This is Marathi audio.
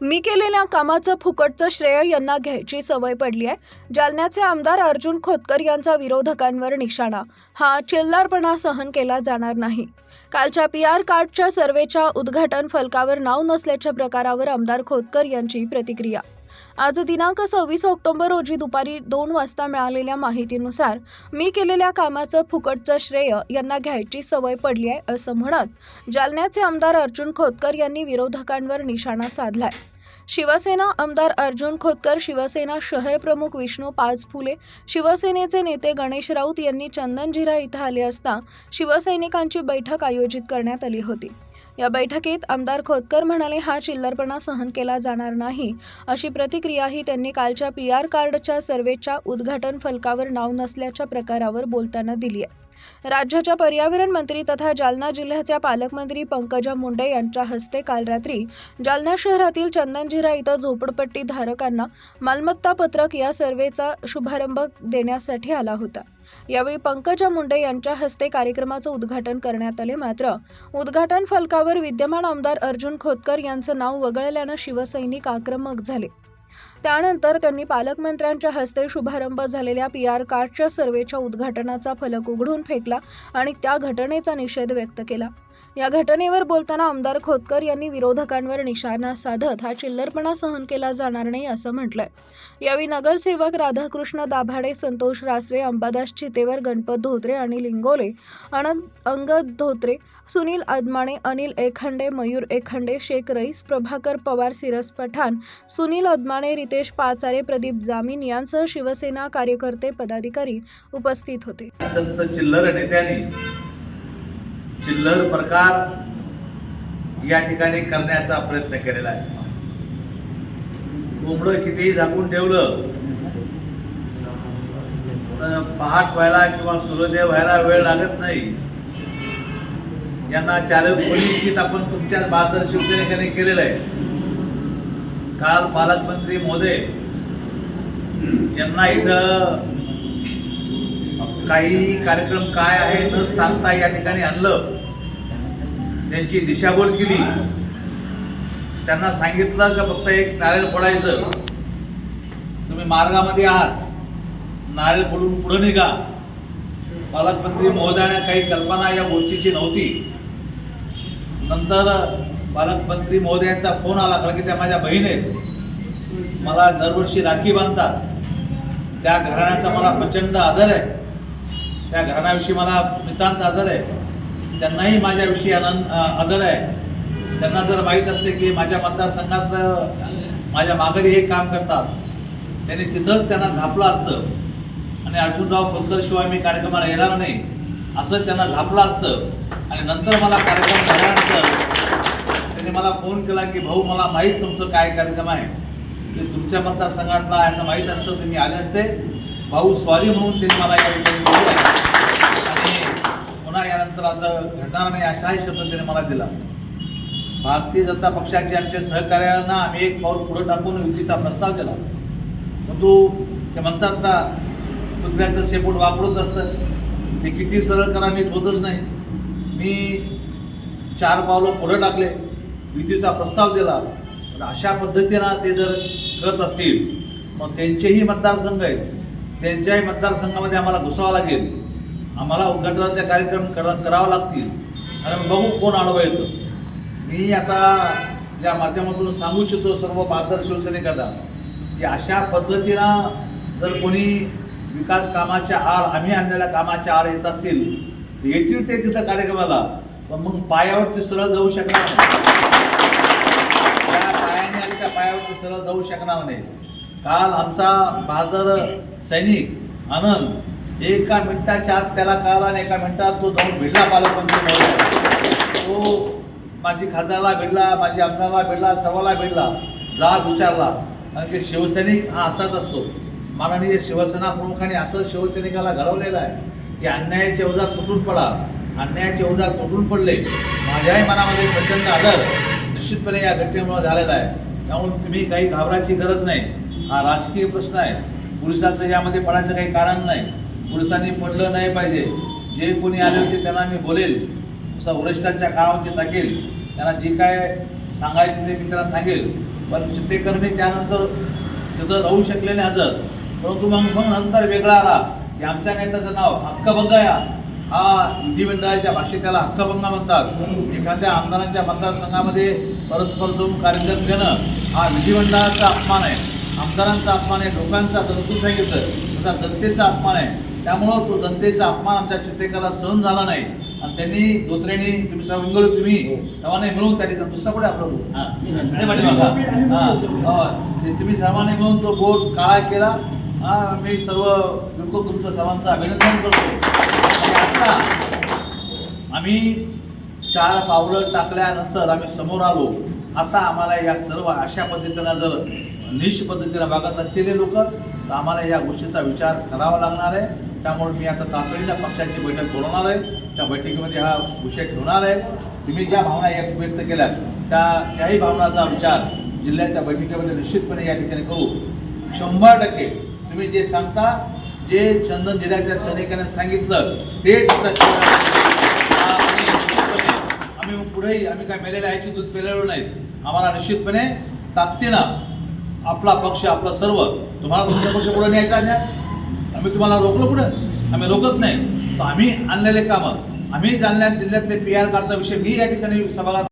मी केलेल्या कामाचं फुकटचं श्रेय यांना घ्यायची सवय पडली आहे. जालन्याचे आमदार अर्जुन खोतकर यांचा विरोधकांवर निशाणा. हा चिल्लारपणा सहन केला जाणार नाही. कालच्या पी आर कार्डच्या सर्वेच्या उद्घाटन फलकावर नाव नसल्याच्या प्रकारावर आमदार खोतकर यांची प्रतिक्रिया. आज दिनांक सव्वीस ऑक्टोबर रोजी दुपारी दोन वाजता मिळालेल्या माहितीनुसार मी केलेल्या कामाचं फुकटचं श्रेय यांना घ्यायची सवय पडली आहे असं म्हणत जालन्याचे आमदार अर्जुन खोतकर यांनी विरोधकांवर निशाणा साधलाय. शिवसेना आमदार अर्जुन खोतकर शिवसेना शहर प्रमुख विष्णू पाच फुले शिवसेनेचे नेते गणेश राऊत यांनी चंदनजिरा इथं आले असता शिवसैनिकांची बैठक आयोजित करण्यात आली होती. या बैठकीत आमदार खोतकर म्हणाले हा चिल्लरपणा सहन केला जाणार नाही. अशी प्रतिक्रियाही त्यांनी कालच्या पी आर कार्डच्या सर्वेच्या उद्घाटन फलकावर नाव नसल्याच्या प्रकारावर बोलताना दिली आहे. राज्याच्या पर्यावरण मंत्री तथा जालना जिल्ह्याच्या पालकमंत्री पंकजा मुंडे यांच्या हस्ते काल रात्री जालना शहरातील चंदनजिरा इथं झोपडपट्टी धारकांना मालमत्ता पत्रक या सर्वेचा शुभारंभ देण्यासाठी आला होता. यावेळी पंकजा मुंडे यांच्या हस्ते कार्यक्रमाचं उद्घाटन करण्यात आले. मात्र उद्घाटन फलकावर विद्यमान आमदार अर्जुन खोतकर यांचं नाव वगळल्यानं शिवसैनिक आक्रमक झाले. त्यानंतर त्यांनी पालकमंत्र्यांच्या हस्ते शुभारंभ झालेल्या पी आर कार्डच्या सर्वेच्या उद्घाटनाचा फलक उघडून फेकला आणि त्या घटनेचा निषेध व्यक्त केला. या घटनेवर बोलताना आमदार खोतकर यांनी विरोधकांवर निशाणा साधत हा चिल्लरपणा सहन केला जाणार नाही असं म्हटलंय. यावेळी नगरसेवक राधाकृष्ण दाभाडे संतोष रासवे अंबादास चितेवर गणपत धोत्रे आणि लिंगोले अनंत अंगद धोत्रे सुनील आदमाणे अनिल एखंडे मयूर एखंडे शेख रईस प्रभाकर पवार सिरस पठाण सुनील अदमाणे रितेश पाचारे प्रदीप जामीन यांसह शिवसेना कार्यकर्ते पदाधिकारी उपस्थित होते. चिल्लर प्रकार या ठिकाणी करण्याचा प्रयत्न केलेला आहे. कोंबडं कितीही झाकून ठेवलं पहाट व्हायला किंवा सूर्योदय व्हायला वेळ लागत नाही. यांना चार आपण तुमच्या बहादर शिवसैनिकांनी केलेलं आहे. काल पालकमंत्री मोदे यांना इथं काही कार्यक्रम काय आहे न सांगता या ठिकाणी आणलं. त्यांची दिशाभूल केली. त्यांना सांगितलं का फक्त एक नारळ फोडायचं. तुम्ही मार्गामध्ये आहात. नारळ फोडून पुढे निघा. पालकमंत्री महोदयाने काही कल्पना या गोष्टीची नव्हती. नंतर पालकमंत्री महोदयांचा फोन आला कारण की त्या माझ्या बहीण आहेत. मला दरवर्षी राखी बांधतात. त्या घराण्याचा मला प्रचंड आदर आहे. त्या घराण्याविषयी मला नितांत आदर आहे. त्यांनाही माझ्याविषयी आनंद आदर आहे. त्यांना जर माहीत असते की माझ्या मतदारसंघात माझ्या माघारी हे काम करतात त्यांनी तिथंच त्यांना झापलं असतं. आणि अर्जुनराव खोतकरशिवाय मी कार्यक्रमाला येणार नाही असं त्यांना झापलं असतं. आणि नंतर मला कार्यक्रम झाल्यानंतर त्यांनी मला फोन केला की भाऊ मला माहीत तुमचं काय कार्यक्रम आहे. तुमच्या मतदारसंघातला असं माहीत असतं तर मी आले असते. भाऊ सॉरी म्हणून त्यांनी मला या ठिकाणी आणि पुन्हा यानंतर असं घडणार नाही अशाही शब्द त्यांनी मला दिला. भारतीय जनता पक्षाचे आमच्या सहकार्यांना आम्ही एक पाऊल पुढे टाकून युतीचा प्रस्ताव दिला. परंतु ते म्हणतात ना कुत्र्याचं शेपूट वापरत असतं. ते किती सरळ करा नीट होतच नाही. मी चार पावलं पुढे टाकले युतीचा प्रस्ताव दिला. तर अशा पद्धतीनं ते जर करत असतील मग त्यांचेही मतदारसंघ आहेत. त्यांच्याही मतदारसंघामध्ये आम्हाला घुसावं लागेल. आम्हाला उद्घाटनाचे कार्यक्रम करा करावं लागतील. आणि मग बघू कोण आडवं येतं. मी आता या माध्यमातून सांगू इच्छितो सर्व बहादर शिवसैनिकांना की अशा पद्धतीनं जर कोणी विकास कामाच्या आड आम्ही आणलेल्या कामाच्या आड येत असतील तर येतील ते तिथं कार्यक्रमाला. पण मग पायावरती सरळ जाऊ शकणार नाही. त्या पायाने आणि त्या पायावरती सरळ जाऊ शकणार नाही. काल आमचा बहादर सैनिक आनंद एका मिनिटाच्या आत त्याला कळला आणि एका मिनिटात तो जाऊन भिडला पालकमंत्री तो माझी खासदारला भिडला माझी आमदारला भिडला सर्वाला भिडला जाब विचारला कारण की शिवसैनिक हा असाच असतो. माननीय शिवसेना प्रमुखाने असं शिवसैनिकाला घडवलेलं आहे की अन्यायाचे ओझार तुटून पडा. अन्यायाचे ओझार तुटून पडले. माझ्याही मनामध्ये प्रचंड आदर निश्चितपणे या घटनेमुळे झालेला आहे. त्यामुळे तुम्ही काही घाबरायची गरज नाही. हा राजकीय प्रश्न आहे. पोलिसाचं यामध्ये पडायचं काही कारण नाही. पोलिसांनी पडलं नाही पाहिजे. जे कोणी आले होते त्यांना मी बोलेल. तसा वरिष्ठांच्या काळावरती टाकेल. त्यांना जे काय सांगायचं ते मी त्यांना सांगेल. पण चित्तेकरणी त्यानंतर तिथं राहू शकले नाही हजर. परंतु मग मग नंतर वेगळा आला. की आमच्या नेत्याचं नाव हक्कभंगाया हा विधिमंडळाच्या भाषेत त्याला हक्कभंग म्हणतात. एखाद्या आमदारांच्या मतदारसंघामध्ये परस्पर जाऊन कार्यक्रम घेणं हा विधिमंडळाचा अपमान आहे. आमदारांचा अपमान आहे लोकांचा तंतू सांगितलं. तसा जनतेचा अपमान आहे. त्यामुळं तो जनतेचा अपमान आमच्या चित्तेकरला सहन झाला नाही. आणि त्यांनी धोत्रेनी तुम्ही सर्व तुम्ही सर्वांनी मिळून त्या ठिकाणी दुसरा कुठे आपला. हा, हो. तुम्ही सर्वांनी मिळून तो बोट काळा केला. हा मी सर्व बिलकुल तुमचं सर्वांचं अभिनंदन करतो. आता आम्ही चार पावलं टाकल्यानंतर आम्ही समोर आलो. आता आम्हाला या सर्व अशा पद्धतीनं जर निश पद्धतीनं वागत असलेले लोक तर आम्हाला या गोष्टीचा विचार करावा लागणार आहे. त्यामुळे मी आता तातडीनं पक्षाची बैठक बोलवणार आहे. त्या बैठकीमध्ये हा विषय ठेवणार आहे. तुम्ही ज्या भावना या व्यक्त केल्या त्या त्याही भावनाचा विचार जिल्ह्याच्या बैठकीमध्ये निश्चितपणे या ठिकाणी करू. शंभर टक्के तुम्ही जे सांगता जे चंदन जिल्ह्याच्या सैनिकांनी सांगितलं तेच आम्ही पुढेही आम्ही काय मेलेल्या आईची दूध पेलेलो नाहीत. आम्हाला निश्चितपणे ताकदीनं आपला पक्ष आपलं सर्व. तुम्हाला तुमचा पक्ष पुढे न्यायचा आहे आम्ही तुम्हाला रोखलं पुढं? आम्ही रोखत नाही. तर आम्ही आणलेले कामं. आम्ही जालन्यात जिल्ह्यातले पी आर कार्डचा विषय मी या ठिकाणी सभागृहात